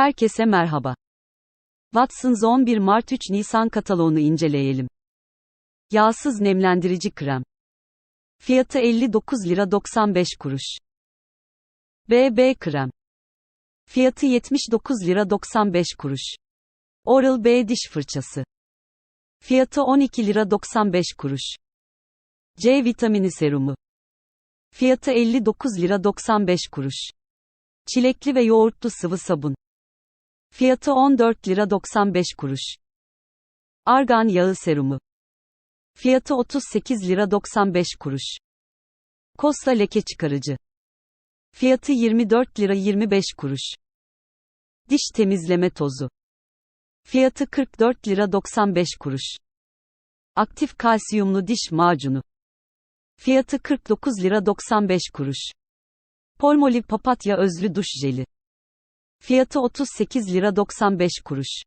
Herkese merhaba. Watsons 11 Mart 3 Nisan kataloğunu inceleyelim. Yağsız nemlendirici krem. Fiyatı 59 lira 95 kuruş. BB krem. Fiyatı 79 lira 95 kuruş. Oral B diş fırçası. Fiyatı 12 lira 95 kuruş. C vitamini serumu. Fiyatı 59 lira 95 kuruş. Çilekli ve yoğurtlu sıvı sabun. Fiyatı 14 lira 95 kuruş. Argan yağı serumu. Fiyatı 38 lira 95 kuruş. Kosta leke çıkarıcı. Fiyatı 24 lira 25 kuruş. Diş temizleme tozu. Fiyatı 44 lira 95 kuruş. Aktif kalsiyumlu diş macunu. Fiyatı 49 lira 95 kuruş. Polmoliv papatya özlü duş jeli. Fiyatı 38 lira 95 kuruş.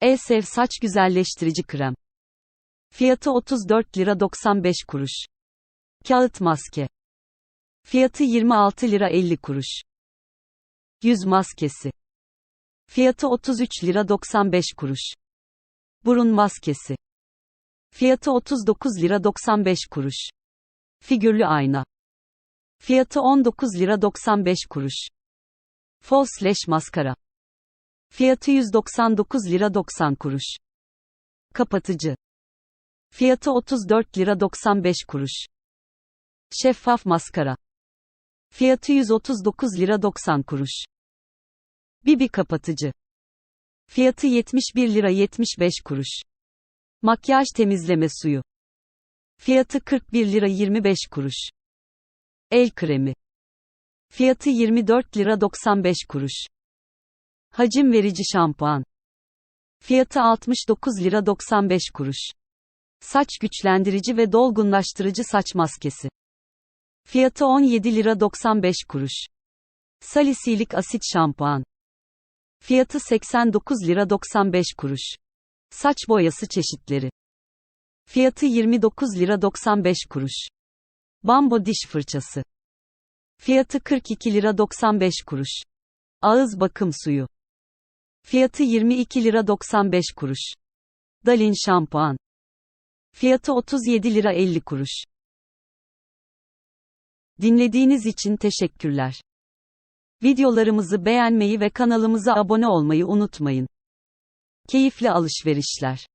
Elsev saç güzelleştirici krem. Fiyatı 34 lira 95 kuruş. Kağıt maske. Fiyatı 26 lira 50 kuruş. Yüz maskesi. Fiyatı 33 lira 95 kuruş. Burun maskesi. Fiyatı 39 lira 95 kuruş. Figürlü ayna. Fiyatı 19 lira 95 kuruş. False Lash maskara. Fiyatı 199 lira 90 kuruş. Kapatıcı. Fiyatı 34 lira 95 kuruş. Şeffaf maskara. Fiyatı 139 lira 90 kuruş. Bibi kapatıcı. Fiyatı 71 lira 75 kuruş. Makyaj temizleme suyu. Fiyatı 41 lira 25 kuruş. El kremi. Fiyatı 24 lira 95 kuruş. Hacim verici şampuan. Fiyatı 69 lira 95 kuruş. Saç güçlendirici ve dolgunlaştırıcı saç maskesi. Fiyatı 17 lira 95 kuruş. Salisilik asit şampuan. Fiyatı 89 lira 95 kuruş. Saç boyası çeşitleri. Fiyatı 29 lira 95 kuruş. Bambo diş fırçası. Fiyatı 42 lira 95 kuruş. Ağız bakım suyu. Fiyatı 22 lira 95 kuruş. Dalin şampuan. Fiyatı 37 lira 50 kuruş. Dinlediğiniz için teşekkürler. Videolarımızı beğenmeyi ve kanalımıza abone olmayı unutmayın. Keyifli alışverişler.